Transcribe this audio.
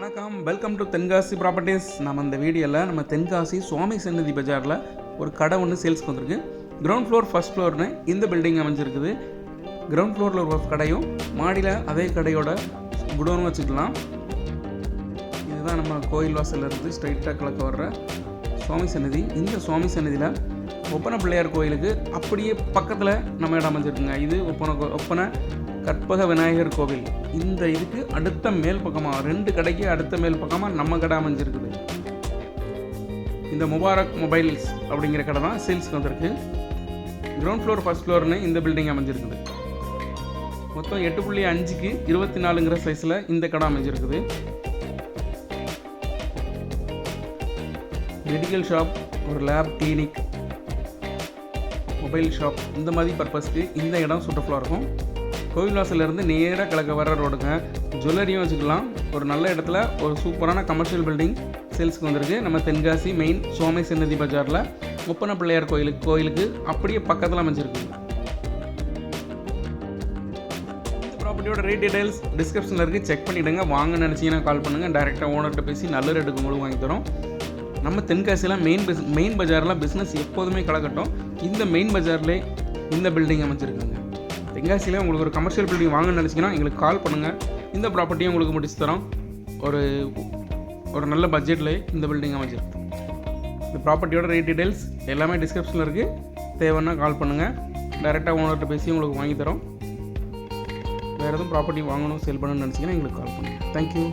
வணக்கம். Welcome to Tenkasi properties நம்ம இந்த வீடியோவில் நம்ம தென்காசி சுவாமி சன்னதி பஜாரில் ஒரு கடை ஒன்று சேல்ஸ்க்கு வந்திருக்கு. கிரவுண்ட் ஃப்ளோர் ஃபர்ஸ்ட் ஃப்ளோர்னு இந்த பில்டிங் அமைஞ்சிருக்குது. கிரவுண்ட் ஃப்ளோரில் ஒரு கடையும் மாடியில் அதே கடையோட குடோனும் வச்சுக்கலாம். இதுதான் நம்ம கோயில் வாசல்ல இருந்து ஸ்ட்ரைட்டாக கிழக்க வர்ற சுவாமி சன்னதி இந்த சுவாமி சன்னதியில் ஒப்பன பிள்ளையார் கோயிலுக்கு அப்படியே பக்கத்தில் நம்ம இடம் அமைஞ்சிருக்குங்க. இது ஒப்பன கோ- கற்பக விநாயகர் கோவில். இந்த இதுக்கு அடுத்த மேல் பக்கமாக ரெண்டு கடைக்கு அடுத்த மேல் பக்கமாக நம்ம கடை அமைஞ்சிருக்குது. இந்த முபாரக் மொபைல்ஸ் அப்படிங்கிற கடை தான் சேல்ஸ்க்கு வந்திருக்கு. கிரவுண்ட் ஃப்ளோர் ஃபர்ஸ்ட் ஃப்ளோர்னு இந்த பில்டிங் அமைஞ்சிருக்குது. மொத்தம் எட்டு புள்ளி அஞ்சுக்கு இருபத்தி நாலுங்கிற சைஸில் இந்த கடை அமைஞ்சிருக்குது. மெடிக்கல் ஷாப் ஒரு லேப் கிளினிக் மொபைல் ஷாப் இந்த மாதிரி பர்பஸ்க்கு இந்த இடம் சூட்டஃபுல்லாக இருக்கும். கோவில் வாசல்லேருந்து நேராக கிழக்க வர ரோடுங்க. ஜுவல்லரியும் வச்சுக்கலாம். ஒரு நல்ல இடத்துல ஒரு சூப்பரான கமர்ஷியல் பில்டிங் சேல்ஸ்க்கு வந்திருக்கு. நம்ம தென்காசி மெயின் சுவாமி சன்னதி பஜாரில் முப்பன பிள்ளையார் கோயிலுக்கு கோயிலுக்கு அப்படியே பக்கத்தில் அமைஞ்சிருக்கு. ப்ராப்பர்ட்டியோட ரேட் டீடைல்ஸ் டிஸ்கிரிப்ஷனில் இருக்குது செக் பண்ணிவிடுங்க வாங்க நினச்சிங்கன்னா கால் பண்ணுங்கள் டேரெக்டாக ஓனர்கிட்ட பேசி நல்ல ரேட்டுக்கு உங்களுக்கு வாங்கி தரோம். நம்ம தென்காசியில் மெயின் பிஸ் மெயின் பஜாரில் பிஸ்னஸ் எப்போதுமே கலக்கட்டும். இந்த மெயின் பஜார்லேயே இந்த பில்டிங் அமைச்சிருக்குங்க தென்காசியில் உங்களுக்கு ஒரு கமர்ஷியல் பில்டிங் வாங்கணும்னு நினச்சிங்கன்னா எங்களுக்கு கால் பண்ணுங்கள் இந்த ப்ராப்பர்ட்டியும் உங்களுக்கு முடிச்சு தரோம். ஒரு ஒரு நல்ல பட்ஜெட்டில் இந்த பில்டிங் அமைச்சிருக்கு இந்த ப்ராப்பர்ட்டியோட ரேட் டீடைல்ஸ் எல்லாமே டிஸ்கிரிப்ஷனில் இருக்குது தேவைன்னா கால் பண்ணுங்கள் டைரெக்டாக ஓனர்கிட்ட பேசி உங்களுக்கு வாங்கி தரோம். வேறு எதுவும் ப்ராப்பர்ட்டி வாங்கணும் சேல் பண்ணணும்னு நினச்சிங்கன்னா எங்களுக்கு கால் பண்ணுங்கள் தேங்க்யூ